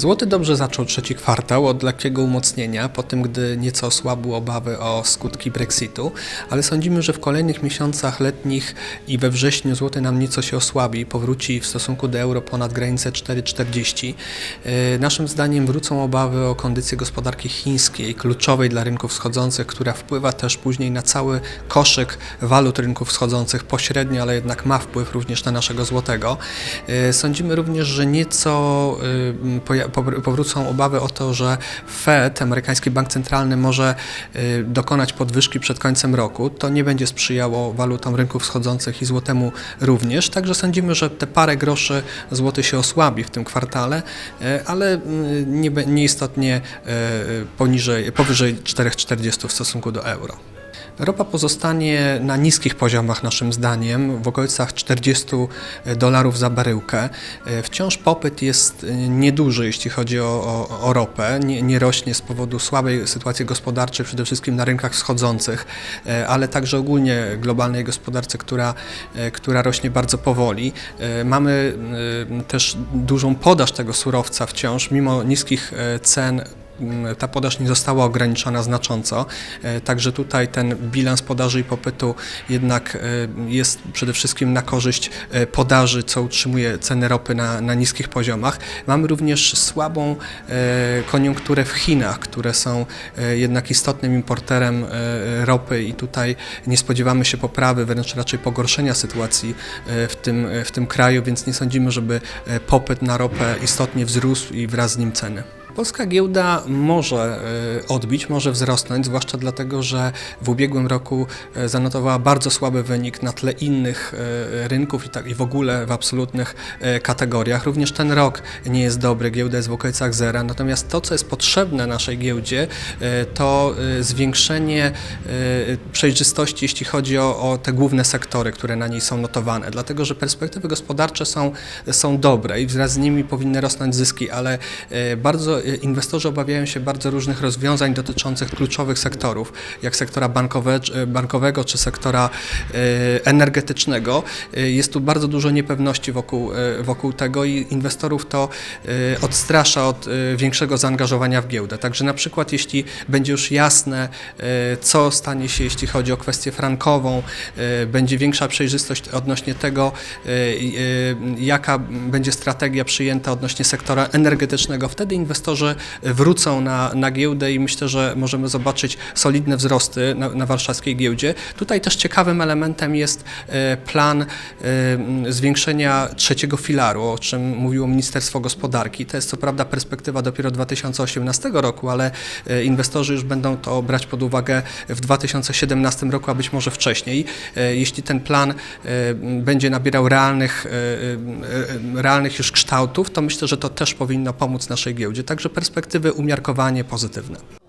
Złoty dobrze zaczął trzeci kwartał od lekkiego umocnienia, po tym gdy nieco osłabły obawy o skutki Brexitu, ale sądzimy, że w kolejnych miesiącach letnich i we wrześniu złoty nam nieco się osłabi, powróci w stosunku do euro ponad granicę 4,40. Yy, Naszym zdaniem wrócą obawy o kondycję gospodarki chińskiej, kluczowej dla rynków wschodzących, która wpływa też później na cały koszyk walut rynków wschodzących pośrednio, ale jednak ma wpływ również na naszego złotego. Yy, Sądzimy również, że nieco yy, poja- powr- powrócą obawy o to, że Fed, amerykański bank centralny, może y, dokonać podwyżki przed końcem roku. To nie będzie sprzyjało walutom rynków wschodzących i złotemu również. Także sądzimy, że te parę groszy złoty się osłabi w tym kwartale, y, ale y, nieistotnie poniżej, powyżej 4,40 w stosunku do euro. Ropa pozostanie na niskich poziomach naszym zdaniem, w okolicach 40 dolarów za baryłkę. E, Wciąż popyt jest e, nieduży, jeśli chodzi o, o, o ropę. Nie, nie rośnie z powodu słabej sytuacji gospodarczej, przede wszystkim na rynkach wschodzących, e, ale także ogólnie globalnej gospodarce, która, która rośnie bardzo powoli. Mamy też dużą podaż tego surowca wciąż, mimo niskich cen ta podaż nie została ograniczona znacząco. E, Także tutaj ten bilans podaży i popytu jednak e, jest przede wszystkim na korzyść e, podaży, co utrzymuje ceny ropy na, na niskich poziomach. Mamy również słabą koniunkturę w Chinach, które są jednak istotnym importerem ropy i tutaj nie spodziewamy się poprawy, wręcz raczej pogorszenia sytuacji w tym, w tym kraju, więc nie sądzimy, żeby popyt na ropę istotnie wzrósł i wraz z nim ceny. Polska giełda może e, odbić, może wzrosnąć, zwłaszcza dlatego, że w ubiegłym roku e, zanotowała bardzo słaby wynik na tle innych e, rynków i, tak, i w ogóle w absolutnych kategoriach. Również ten rok nie jest dobry, giełda jest w okolicach zera, natomiast to, co jest potrzebne naszej giełdzie, to zwiększenie przejrzystości, jeśli chodzi o, o te główne sektory, które na niej są notowane, dlatego że perspektywy gospodarcze są, są dobre i wraz z nimi powinny rosnąć zyski, ale bardzo inwestorzy obawiają się bardzo różnych rozwiązań dotyczących kluczowych sektorów, jak sektora bankowe, bankowego czy sektora e, energetycznego. E, Jest tu bardzo dużo niepewności wokół, e, wokół tego i inwestorów to odstrasza od większego zaangażowania w giełdę. Także na przykład jeśli będzie już jasne, co stanie się, jeśli chodzi o kwestię frankową, będzie większa przejrzystość odnośnie tego, jaka będzie strategia przyjęta odnośnie sektora energetycznego, wtedy inwestorzy wrócą na, na giełdę i myślę, że możemy zobaczyć solidne wzrosty na, na warszawskiej giełdzie. Tutaj też ciekawym elementem jest e, plan e, zwiększenia trzeciego filaru, o czym mówiło Ministerstwo Gospodarki. To jest co prawda perspektywa dopiero 2018 roku, ale e, inwestorzy już będą to brać pod uwagę w 2017 roku, a być może wcześniej. Jeśli ten plan będzie nabierał realnych, realnych już kształtów, to myślę, że to też powinno pomóc naszej giełdzie. Także perspektywy umiarkowanie pozytywne.